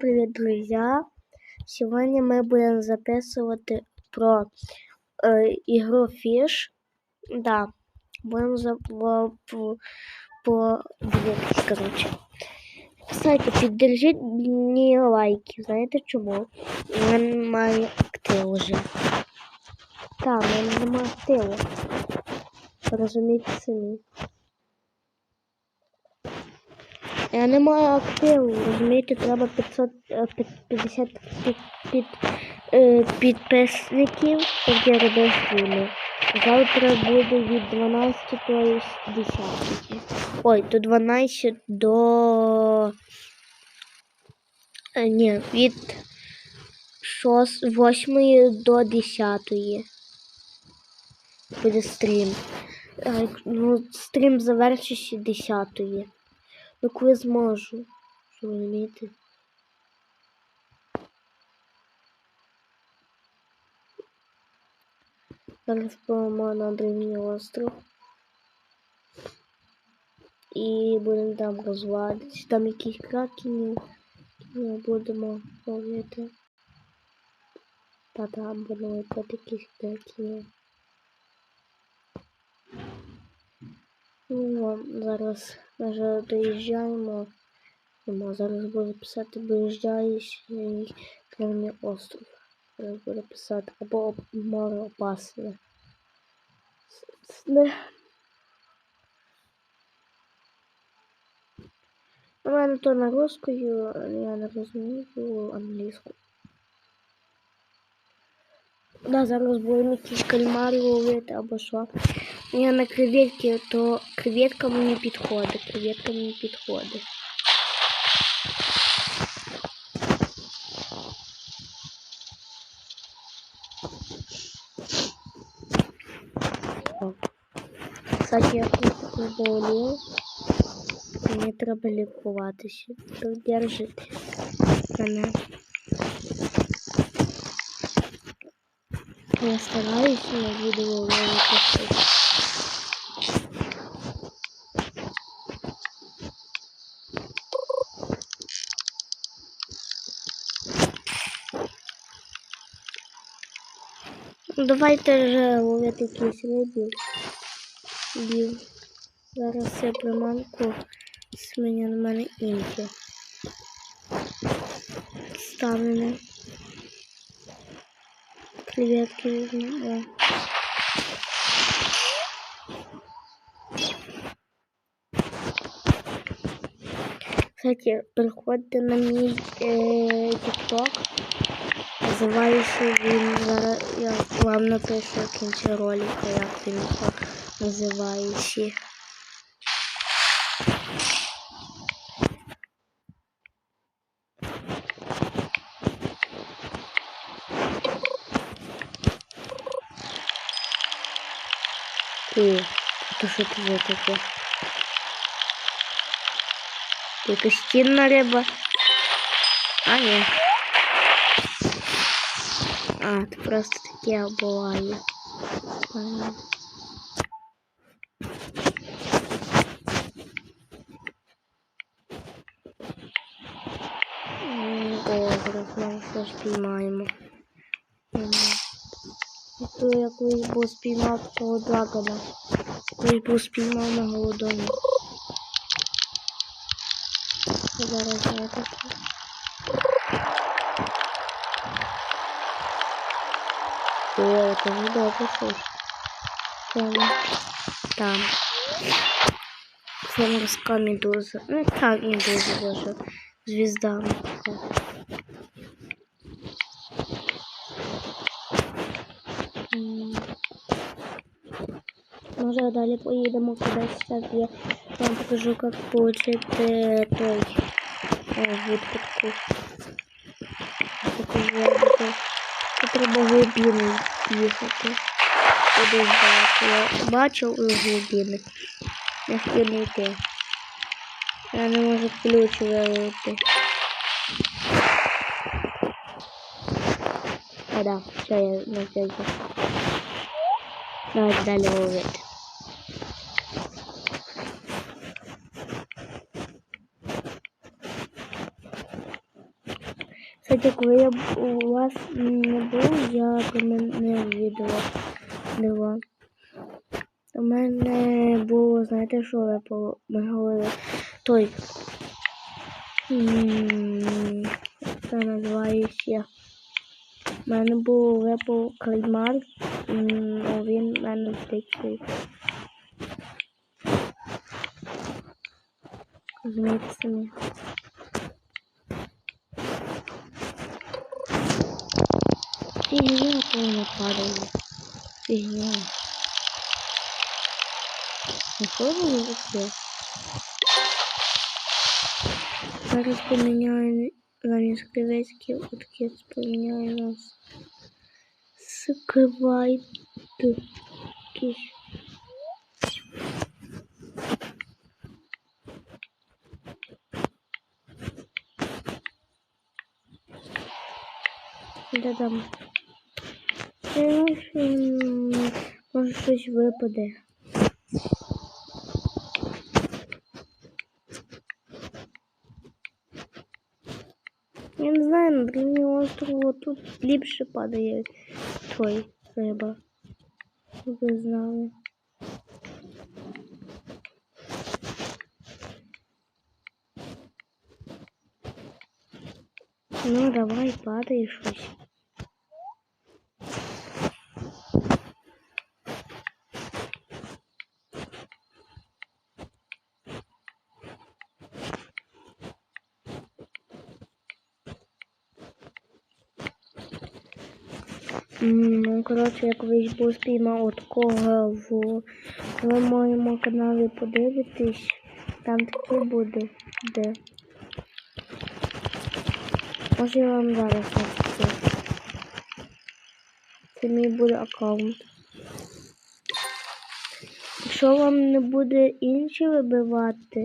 привет, друзья! Сегодня мы будем записывать про э, игру Fish. Да, будем за по, по, по дивитися, короче. Кстати, піддержіть мені лайки. Знаєте чому? У мене немає активу вже. Так, у мене немає активу. Розумієте самі. Я не маю активу, розумієте, треба 500, е, під- 50 під, під, е, підписників, щоб я робив стріми. Завтра буде від 12 до 10. Ой, до 12 до... Е, ні, від 6, 8 до 10 буде стрім. Е, Ну, стрім завершиться 10. Ну, коли зможу. Розумієте? Зараз пливемо на древній остров. І будемо там розвадитися. Там якісь кракенів. Ми будемо ловити. Та там будемо ловити якісь кракенів. Ну, зараз вже доїжджаємо. Ну, зараз буду писати доїжджаючий Кремний остров. Зараз буду писати або море опасне. Не. У мене то на русскою, я не розумію англійську. Да, зараз будемо якісь ловити або що. Я на креветки, то креветка мені підходить. Креветка мені підходить. О. Кстати, я просто заболів. Мені треба лікуватися. Держите мене. Я стараюсь на відео ловити Давайте вже ловити якісь рибів. Бів. Зараз я приманку з мене на мене інки. Ставимо. Креветки візьмемо. Кстати, переходьте на мій е, TikTok. Називається він зараз. Я вам напишу в кінці ролика, як він називається. О, то що це за таке? Якась стінна риба. А, ні. А, це просто таке буває. Добре, знову все спіймаємо. То я колись був спіймав того драгона. Колись був спіймав на голодомі. Зараз я таке. О, это не добре, слушай. Там. Там. Це морська медуза. Ну, так, медуза боже. Звізда. така. М. Може, далі поїдемо кудись. Так, я вам покажу, як получити той е, вудку таку. Покажу, як це. Треба глибину їхати. Далеко. Я бачив глибини. Я хотів не йти. Я не можу ключ вилити. А да, все, я на все. Давайте далі ловити. Кстати, коли я у вас не був, я не відео дала. У мене було, знаєте, що я по ми говорили той. Це називається. У мене був випав кальмар, а він в мене втекли. Розумієте самі. Фігня повна падає. Фігня. Ну що воно таке? Зараз поміняю замість креветків, отаке поміняю нас. Там? Це м, може щось випаде. Я не знаю, на древній острову тут ліпше падає той риба. Щоб ви знали. Ну, давай, падай щось. Ну, коротше, я колись був от кого в на моєму каналі подивитись, там таке буде, де. Може я вам зараз напишу. Це мій буде аккаунт. Якщо вам не буде інші вибивати,